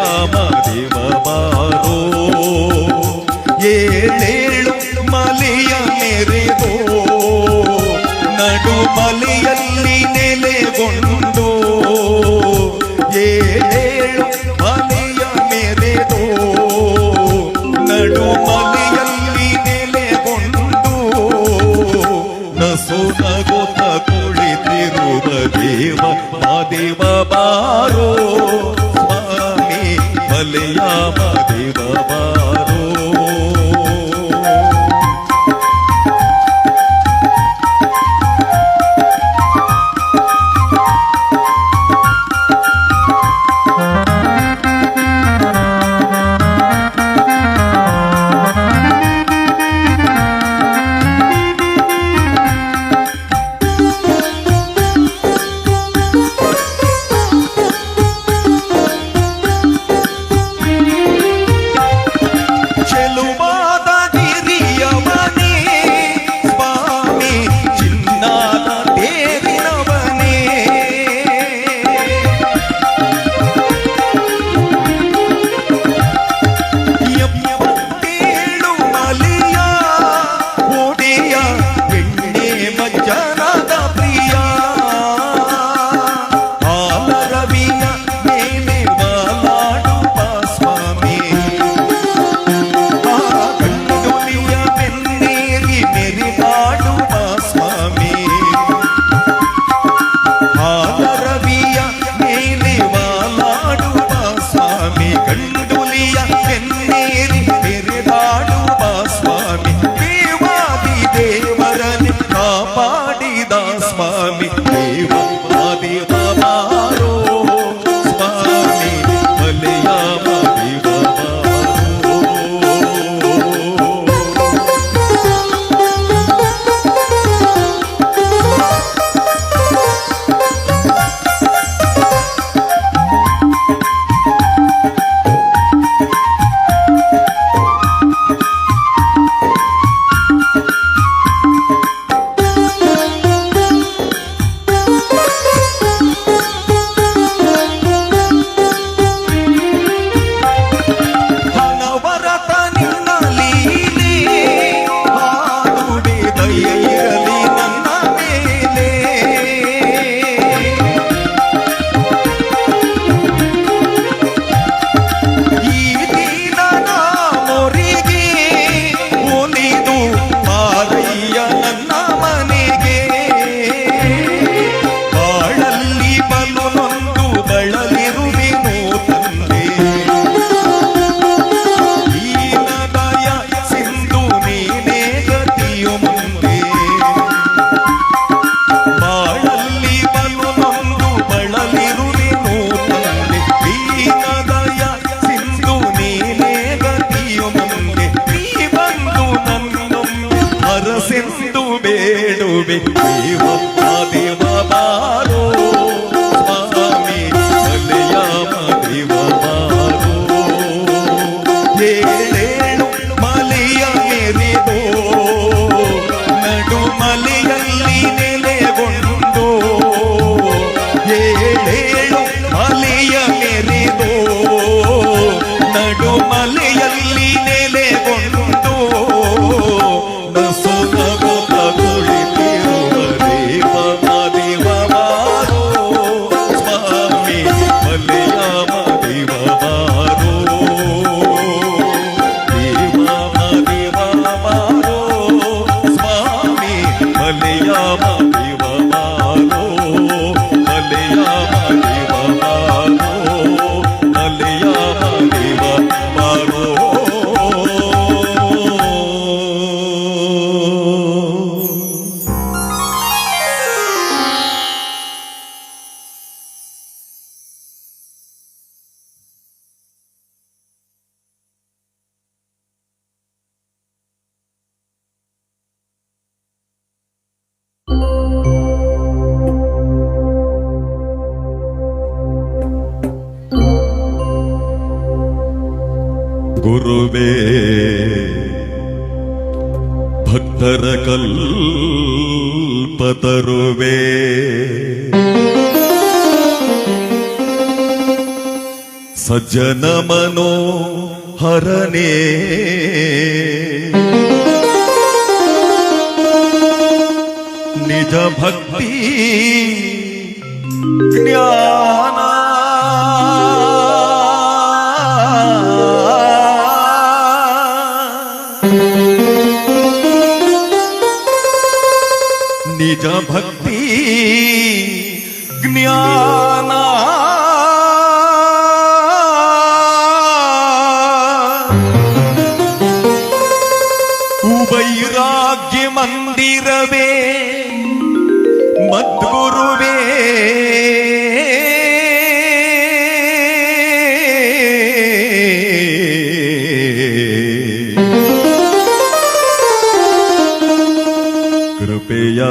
రామదేవమారో ఏళ్ళు ಮಲಿಯ ಮೆರೆದೋ ನಡು ಮಲಿಯಲ್ಲಿ ನೆಲೆಗೊಂಡು ಏಳು ಮಲಿಯ ಮೆರೆದೋ ನಡು ಮಲಿಯಲ್ಲಿ ನೆಲೆಗೊಂಡು ನಸು ನಗುತ್ತ ಕುಳಿತಿರುವ ದೇವ ಮಾದೇವ ಬಾರೋ বলে আমার দেবা baby. 哟吼 സജ്ജന മനോ ഹരണേ. നിജ ഭക്തി ജ്ഞാന. നിജ ഭക്തി ജ്ഞാന. இரவே மத்குருவே. கிருபையா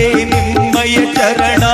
நிಮ್ಮய சரணா?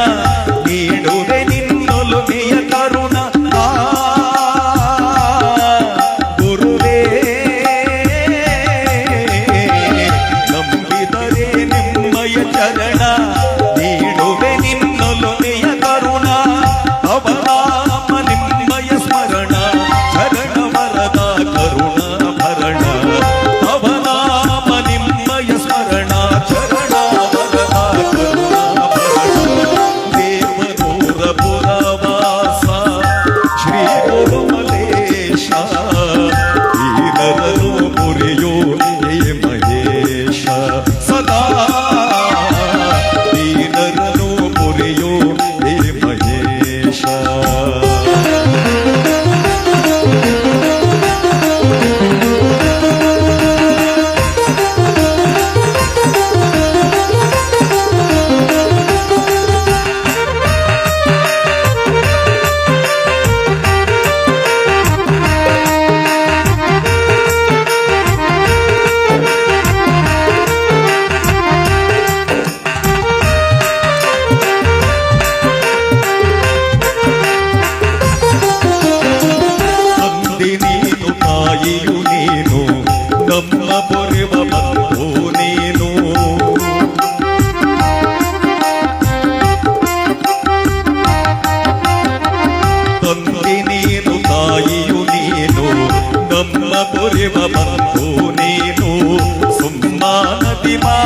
బ్రహ్మపురివ బంధు నీను సుమ్మానది మా